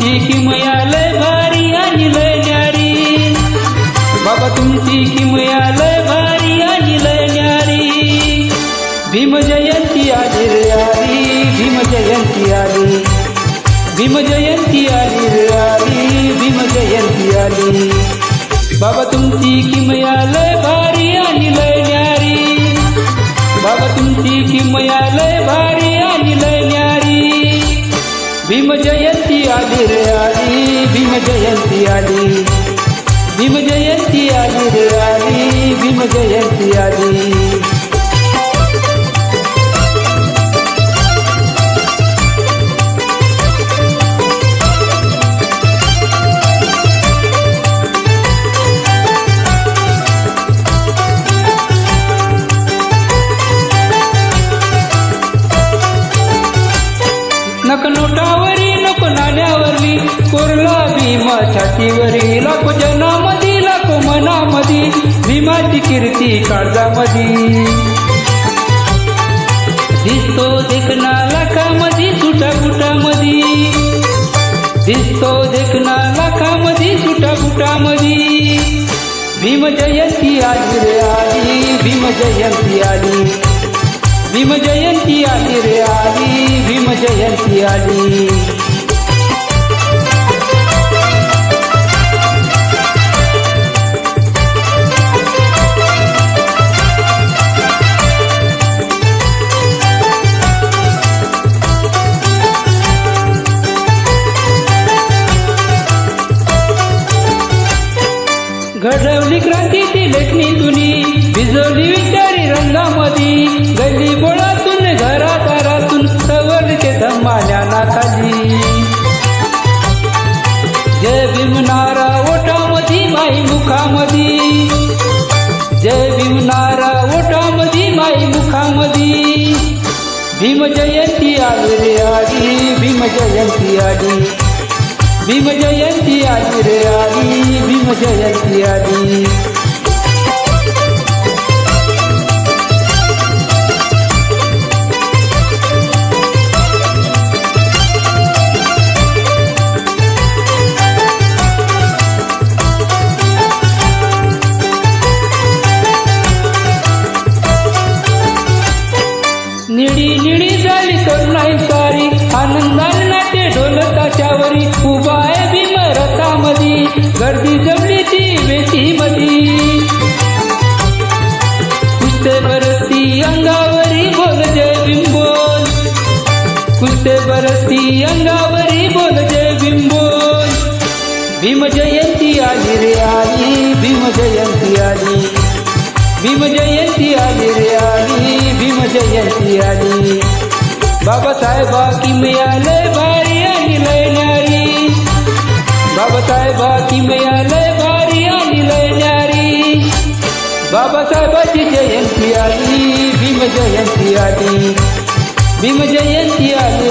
तुमची किमया लय भारी आणि लय न्यारी. बाबा तुमची किमया लय भारी आणि लय न्यारी. भीम जयंती आली रे आली भीम जयंती आली. भीम जयंती आली रे आली भीम जयंती आली. बाबा तुमची किमया लय भारी आणि लय न्यारी. बाबा तुमची किमया लय भारी भीम जयंती आली रे आली भीम जयंती आली भीम जयंती आली रे आली नक नोटावरी नको नाण्यावरली कोरला भीमा छातीवरी लाखो जनामधी लाखो मनामधी भीमाची कीर्ती काळजामधी. दिसतो देखना लाखामधी सुटा गुटामधी दिसतो देखना लाखामधी सुटा गुटामधी भीम जयंती आली रे आली भीम जयंती आली. भीम जयंती जयंती आली घडवली क्रांतीची लेखणी धमान्या जय भीम नारा ओटामधी माई मुखामधी. जय भीम नारा ओटामधी माई मुखामधी. भीम जयंती आली रे आली भीम जयंती आली. भीम जयंती आली रे आली भीम जयंती आली. बरसती अंगावरी बोल जय भीम बोल कुस्ते बरसती अंगावरी बोल जय भीम बोल भीम जयंती आली रे आली, भीम जयंती आली। भीम जयंती आली रे आली, भीम जयंती आली। बाबासाहेबा की मिळालंय भारी आणि लय न्यारी बाबासाहेबा की मिळालंय बाबा साहेबाची जयंती आली भीम जयंती आली भीम जयंती आली